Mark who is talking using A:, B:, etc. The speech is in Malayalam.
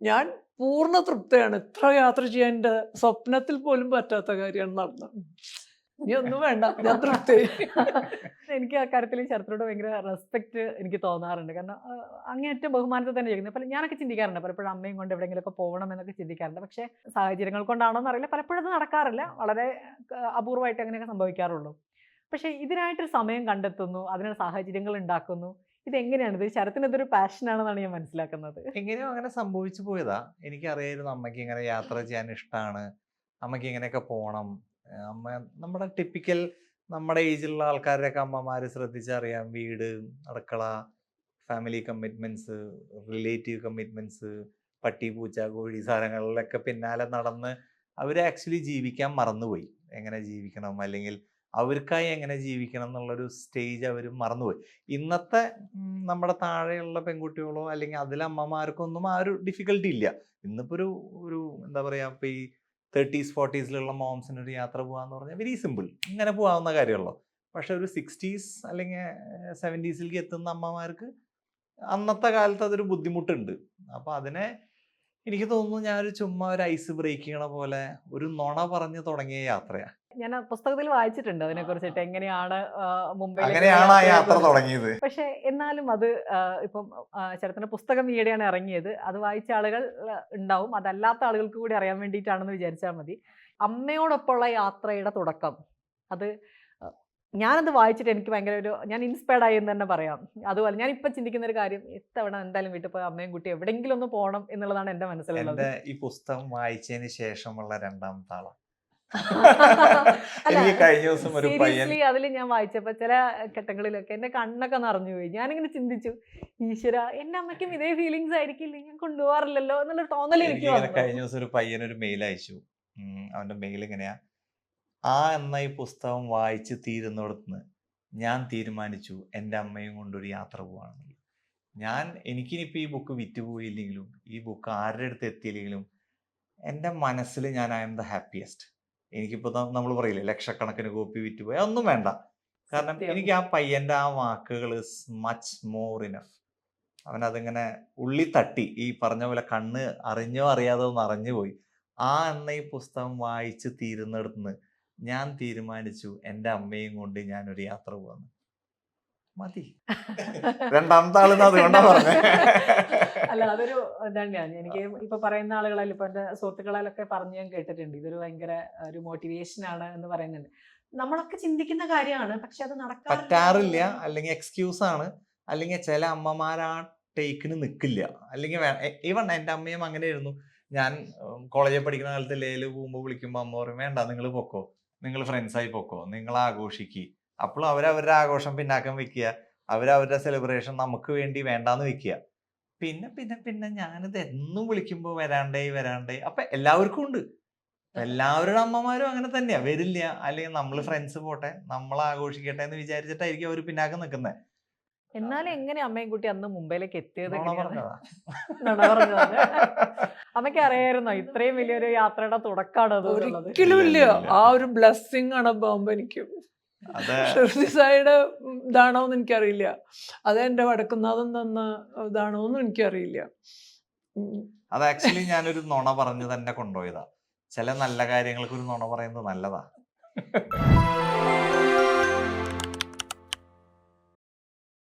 A: ഞാൻ പൂർണ തൃപ്തയാണ്. ഇത്ര യാത്ര ചെയ്യാൻ എന്റെ സ്വപ്നത്തിൽ പോലും പറ്റാത്ത കാര്യമാണ് നടന്നത്. ഇനി ഒന്നും വേണ്ട. ഞാൻ തൃപ്തി.
B: എനിക്ക് ആ കാര്യത്തിൽ ശരത്തിനോട് ഭയങ്കര റെസ്പെക്ട് എനിക്ക് തോന്നാറുണ്ട്. കാരണം അങ്ങേയറ്റം ബഹുമാനത്തെ തന്നെ ചെയ്യുന്നത് പല ഞാനൊക്കെ ചിന്തിക്കാറുണ്ട്. പലപ്പോഴും അമ്മയും കൊണ്ട് എവിടെയെങ്കിലുമൊക്കെ പോകണം എന്നൊക്കെ ചിന്തിക്കാറുണ്ട്. പക്ഷേ സാഹചര്യങ്ങൾ കൊണ്ടാണോ എന്നറിയില്ല പലപ്പോഴും അത് നടക്കാറില്ല. വളരെ അപൂർവമായിട്ട് അങ്ങനെയൊക്കെ സംഭവിക്കാറുള്ളൂ. പക്ഷേ ഇതിനായിട്ടൊരു സമയം കണ്ടെത്തുന്നു. അതിനുള്ള സാഹചര്യങ്ങൾ ഉണ്ടാക്കുന്നു. ഇതെങ്ങനെയാണ്? ഇത് ശരത്തിന് ഇതൊരു പാഷനാണെന്നാണ് ഞാൻ മനസ്സിലാക്കുന്നത്.
C: എങ്ങനെയോ അങ്ങനെ സംഭവിച്ചു പോയതാ. എനിക്കറിയായിരുന്നു അമ്മയ്ക്ക് ഇങ്ങനെ യാത്ര ചെയ്യാൻ ഇഷ്ടമാണ് അമ്മയ്ക്ക് ഇങ്ങനെയൊക്കെ പോകണം അമ്മ നമ്മുടെ ടിപ്പിക്കൽ നമ്മുടെ ഏജിലുള്ള ആൾക്കാരുടെയൊക്കെ അമ്മമാര് ശ്രദ്ധിച്ചറിയാം. വീട് അടുക്കള ഫാമിലി കമ്മിറ്റ്മെന്റ്സ് റിലേറ്റീവ് കമ്മിറ്റ്മെന്റ്സ് പട്ടി പൂച്ച കോഴി സാധനങ്ങളിലൊക്കെ പിന്നാലെ നടന്ന് അവർ ആക്ച്വലി ജീവിക്കാൻ മറന്നുപോയി. എങ്ങനെ ജീവിക്കണം? അല്ലെങ്കിൽ അവർക്കായി എങ്ങനെ ജീവിക്കണം എന്നുള്ളൊരു സ്റ്റേജ് അവർ മറന്നുപോയി. ഇന്നത്തെ നമ്മുടെ താഴെയുള്ള പെൺകുട്ടികളോ അല്ലെങ്കിൽ അതിലെ അമ്മമാർക്കൊന്നും ആ ഒരു ഡിഫിക്കൽട്ടി ഇല്ല. ഇന്നിപ്പോൾ ഒരു ഒരു എന്താ പറയുക ഇപ്പോൾ ഈ തേർട്ടീസ് ഫോർട്ടീസിലുള്ള മോംസിന് ഒരു യാത്ര പോകാന്ന് പറഞ്ഞാൽ വെരി സിമ്പിൾ ഇങ്ങനെ പോകാവുന്ന കാര്യമുള്ളൂ പക്ഷെ ഒരു സിക്സ്റ്റീസ് അല്ലെങ്കിൽ സെവന്റീസിലേക്ക് എത്തുന്ന അമ്മമാർക്ക് അന്നത്തെ കാലത്ത് അതൊരു ബുദ്ധിമുട്ടുണ്ട്. അപ്പൊ അതിനെ എനിക്ക് തോന്നുന്നു ഞാനൊരു ചുമ്മാ ഒരു ഐസ് ബ്രേക്ക് ചെയ്യണ പോലെ ഒരു നുണ പറഞ്ഞ് തുടങ്ങിയ യാത്രയാ.
B: ഞാൻ ആ പുസ്തകത്തിൽ വായിച്ചിട്ടുണ്ട് അതിനെ കുറിച്ചിട്ട് എങ്ങനെയാണ് മുംബൈ
C: അങ്ങനെയാണ് ആ യാത്ര തുടങ്ങിയത്.
B: പക്ഷെ എന്നാലും അത് ഇപ്പം ശരത്തിന്റെ പുസ്തകം ഈയിടെയാണ് ഇറങ്ങിയത്. അത് വായിച്ച ആളുകൾ ഉണ്ടാവും. അതല്ലാത്ത ആളുകൾക്ക് കൂടി അറിയാൻ വേണ്ടിയിട്ടാണെന്ന് വിചാരിച്ചാൽ മതി. അമ്മയോടൊപ്പമുള്ള യാത്രയുടെ തുടക്കം. അത് ഞാനത് വായിച്ചിട്ട് എനിക്ക് ഭയങ്കര ഒരു ഞാൻ ഇൻസ്പയർഡ് ആയി എന്ന് തന്നെ പറയാം. അതുപോലെ ഞാൻ ഇപ്പൊ ചിന്തിക്കുന്ന ഒരു കാര്യം ഇത്തവണ എന്തായാലും വീട്ടിൽ പോയി അമ്മയും കുട്ടി എവിടെയെങ്കിലും ഒന്ന് പോകണം എന്നുള്ളതാണ് എന്റെ മനസ്സിലുള്ളത്.
C: എന്റെ ഈ പുസ്തകം വായിച്ചതിന് ശേഷമുള്ള രണ്ടാമത്തെ
B: അല്ല,
C: എനിക്ക് കഴിഞ്ഞ ദിവസം ഒരു പയ്യൻ
B: അതിൽ ഞാൻ വായിച്ചപ്പോ ചില ഘട്ടങ്ങളിലൊക്കെ എന്റെ കണ്ണൊക്കെ നിറഞ്ഞു പോയി. ഞാനിങ്ങനെ ചിന്തിച്ചു ഈശ്വര എന്റെ അമ്മയ്ക്കും ഇതേ ഫീലിങ്സ് ആയിരിക്കില്ല ഞാൻ കൊണ്ടുപോകാറില്ലല്ലോ എന്നുള്ള തോന്നൽ എനിക്ക്
C: എനിക്ക് കഴിഞ്ഞ ദിവസം ഒരു പയ്യൻ ഒരു മെയിൽ അയച്ചു. അവന്റെ മെയിൽ ഇങ്ങനെയാ ആ എന്ന ഈ പുസ്തകം വായിച്ച് തീരുന്നിടത്തുനിന്ന് ഞാൻ തീരുമാനിച്ചു എന്റെ അമ്മയും കൊണ്ടൊരു യാത്ര പോവാണെന്നുള്ളത് ഞാൻ എനിക്കിനിപ്പോൾ ഈ ബുക്ക് വിറ്റുപോയില്ലെങ്കിലും ഈ ബുക്ക് ആരുടെ അടുത്ത് എത്തിയില്ലെങ്കിലും എന്റെ മനസ്സിൽ ഞാൻ ഐ എം ദ ഹാപ്പിയസ്റ്റ് എനിക്കിപ്പോൾ നമ്മൾ പറയില്ലേ ലക്ഷക്കണക്കിന് കോപ്പി വിറ്റുപോയി. അതൊന്നും വേണ്ട. കാരണം എനിക്ക് ആ പയ്യന്റെ ആ വാക്കുകൾ മച്ച് മോർ ഇനഫ്. അവൻ അതിങ്ങനെ ഉള്ളി തട്ടി ഈ പറഞ്ഞ പോലെ കണ്ണ് അറിഞ്ഞോ അറിയാതോ ഒന്ന് അറിഞ്ഞു പോയി ആ എന്ന ഈ പുസ്തകം വായിച്ച് തീരുന്നിടത്തുനിന്ന് ഞാൻ തീരുമാനിച്ചു എന്റെ അമ്മയും കൊണ്ട് ഞാൻ ഒരു യാത്ര പോകുന്നു മതി. രണ്ടാമത്തെ ആളെന്ന് അതുകൊണ്ടാ പറഞ്ഞേ.
B: അല്ല അതൊരു ഞാൻ എനിക്ക് ഇപ്പൊ പറയുന്ന ആളുകളല്ല ഇപ്പൊ എന്റെ സുഹൃത്തുക്കളാലൊക്കെ പറഞ്ഞ് ഞാൻ കേട്ടിട്ടുണ്ട്. ഇതൊരു ഭയങ്കര ഒരു മോട്ടിവേഷൻ ആണ് എന്ന് പറയുന്നുണ്ട്. നമ്മളൊക്കെ ചിന്തിക്കുന്ന കാര്യമാണ് പക്ഷെ അത് നടക്കാറില്ല.
C: പറ്റാറില്ല. അല്ലെങ്കിൽ എക്സ്ക്യൂസ് ആണ്. അല്ലെങ്കിൽ ചില അമ്മമാരാണ് ടേക്കിന് നിൽക്കില്ല അല്ലെങ്കിൽ ഈവൺ എന്റെ അമ്മയും അങ്ങനെ ആയിരുന്നു ഞാൻ കോളേജിൽ പഠിക്കുന്ന കാലത്ത് ലേൽ പോകുമ്പോൾ വിളിക്കുമ്പോൾ അമ്മ പറയും വേണ്ട നിങ്ങൾ പൊക്കോ. നിങ്ങൾ ഫ്രണ്ട്സായി പൊക്കോ. നിങ്ങൾ ആഘോഷിക്ക്. അപ്പോഴും അവരവരുടെ ആഘോഷം പിന്നാക്കം വെക്കുക അവരവരുടെ സെലിബ്രേഷൻ നമുക്ക് വേണ്ടി വേണ്ടാന്ന് വെക്കുക പിന്നെ പിന്നെ പിന്നെ ഞാനിത് എന്നും വിളിക്കുമ്പോൾ വരാണ്ടേ വരാണ്ടേ. അപ്പൊ എല്ലാവർക്കും ഉണ്ട്. എല്ലാവരുടെ അമ്മമാരും അങ്ങനെ തന്നെയാ. വരില്ല. അല്ലെങ്കിൽ നമ്മൾ ഫ്രണ്ട്സ് പോട്ടെ. നമ്മൾ ആഘോഷിക്കട്ടെ എന്ന് വിചാരിച്ചിട്ടായിരിക്കും അവർ പിന്നാക്കം നിൽക്കുന്നത്
B: എന്നാലും എങ്ങനെ അമ്മയും കുട്ടി അന്ന് മുംബൈയിലേക്ക് എത്തിയത് അമ്മയ്ക്ക് അറിയായിരുന്നോ. ഇത്രയും വലിയൊരു യാത്രയുടെ തുടക്കമാണ്?
A: ഒരിക്കലും ഇല്ല. ആ ഒരു ബ്ലെസ്സിങ് ആണ് ബോംബെ എനിക്ക്.
C: അത്.
A: ഇതാണോന്ന് ഇതാണോ എന്ന് എനിക്കറിയില്ല. അത് എന്റെ വടക്കുന്നാഥൻ തന്ന ഇതാണോ എന്നും എനിക്കറിയില്ല.
C: അത് ആക്ച്വലി ഞാനൊരു നുണ പറഞ്ഞ് തന്നെ കൊണ്ടുപോയതാ. ചില നല്ല കാര്യങ്ങൾക്ക് ഒരു നുണ പറയുന്നത് നല്ലതാ.